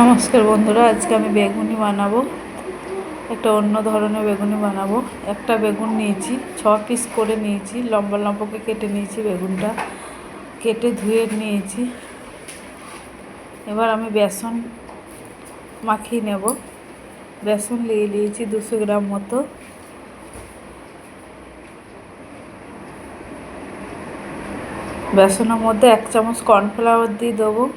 নমস্কার বন্ধুরা, আজকে আমি বেগুনি বানাবো। একটা অন্য ধরনের বেগুনি বানাবো। একটা বেগুন নিয়েছি, ছ পিস করে নিয়েছি, লম্বা লম্বাকে কেটে নিয়েছি বেগুনটা। কেটে ধুয়ে নিয়েছি। এবার আমি বেসন মাখিয়ে নেব। বেসন নিয়ে নিয়েছি দুশো গ্রাম মতো। বেসনের মধ্যে এক চামচ কর্নফ্লাওয়ার দিয়ে দেবো।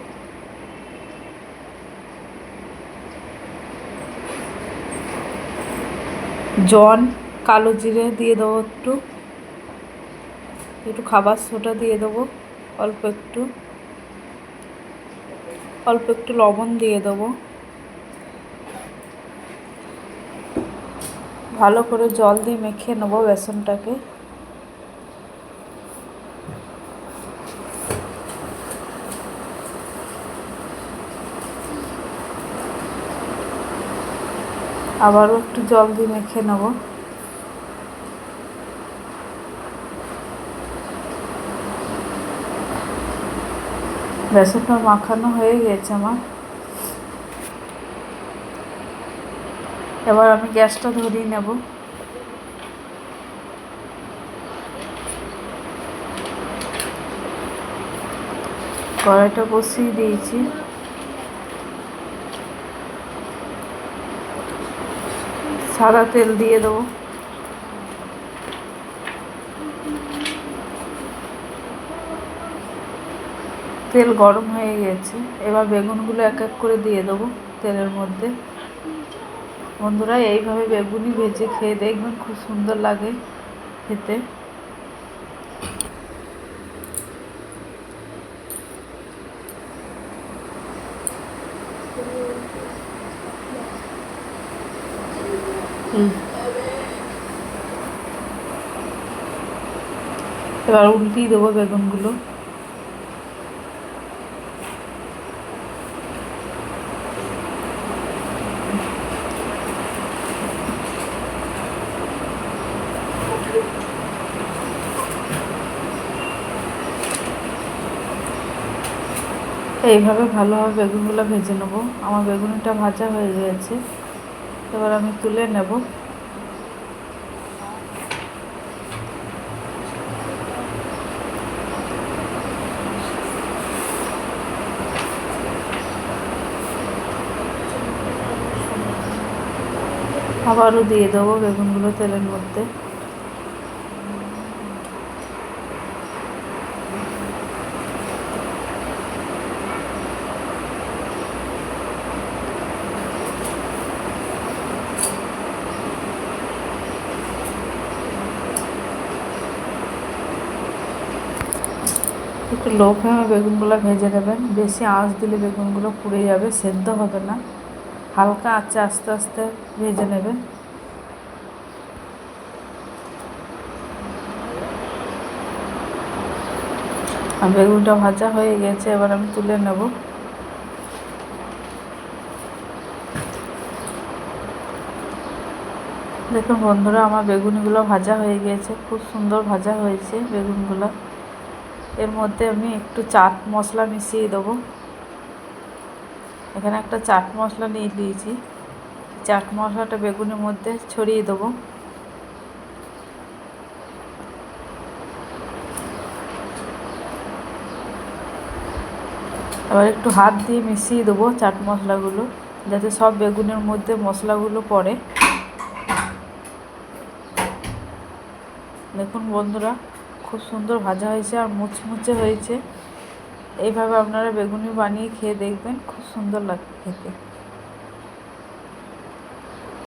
জন কালো জিরে দিয়ে দেবো একটু। একটু খাবার সোটা দিয়ে দেবো, অল্প একটু। অল্প একটু লবণ দিয়ে দেবো। ভালো করে জল দিয়ে মেখে নেব বেসনটাকে। আবারও একটু জল দিয়ে মেখে নেব। বেসনটা মাখানো হয়ে গেছে আমার। এবার আমি গ্যাসটা ধরিয়ে নেব। কড়াইটা বসিয়ে দিয়েছি। সাদা তেল দিয়ে দেবো। তেল গরম হয়ে গেছে। এবার বেগুনগুলো এক এক করে দিয়ে দেবো তেলের মধ্যে। বন্ধুরা, এইভাবে বেগুনি ভেজে খেয়ে দেখবেন খুব সুন্দর লাগে খেতে। এবার উল্টিয়ে দেবো বেগুনগুলো। এইভাবে ভালোভাবে বেগুনগুলো ভেজে নেব। আমার বেগুনটা ভাজা হয়ে গেছে। এবার আমি তুলে নেব। আবারও দিয়ে দেবো বেগুনগুলো তেলের মধ্যে। একটু লো ফ্লেমে বেগুনগুলো ভেজে নেবেন। বেশি আঁচ দিলে বেগুনগুলো পুড়ে যাবে, সেদ্ধ হবে না। হালকা আঁচে আস্তে আস্তে ভেজে নেবেন। আর বেগুনটা ভাজা হয়ে গেছে, এবার আমি তুলে নেব। দেখুন বন্ধুরা, আমার বেগুনগুলো ভাজা হয়ে গিয়েছে খুব সুন্দর ভাজা হয়েছে বেগুনগুলো। এর মধ্যে আমি একটু চাট মশলা মিশিয়ে দেবো। এখানে একটা চাট মশলা নিয়ে দিয়েছি। চাট মশলাটা বেগুনের মধ্যে ছড়িয়ে দেবো। এবার একটু হাত দিয়ে মিশিয়ে দেবো চাট মশলাগুলো, যাতে সব বেগুনের মধ্যে মশলাগুলো পড়ে। দেখুন বন্ধুরা খুব সুন্দর ভাজা হয়েছে আর মুচমুচে হয়েছে। এইভাবে আপনারা বেগুনি বানিয়ে খেয়ে দেখবেন, খুব সুন্দর লাগে খেতে।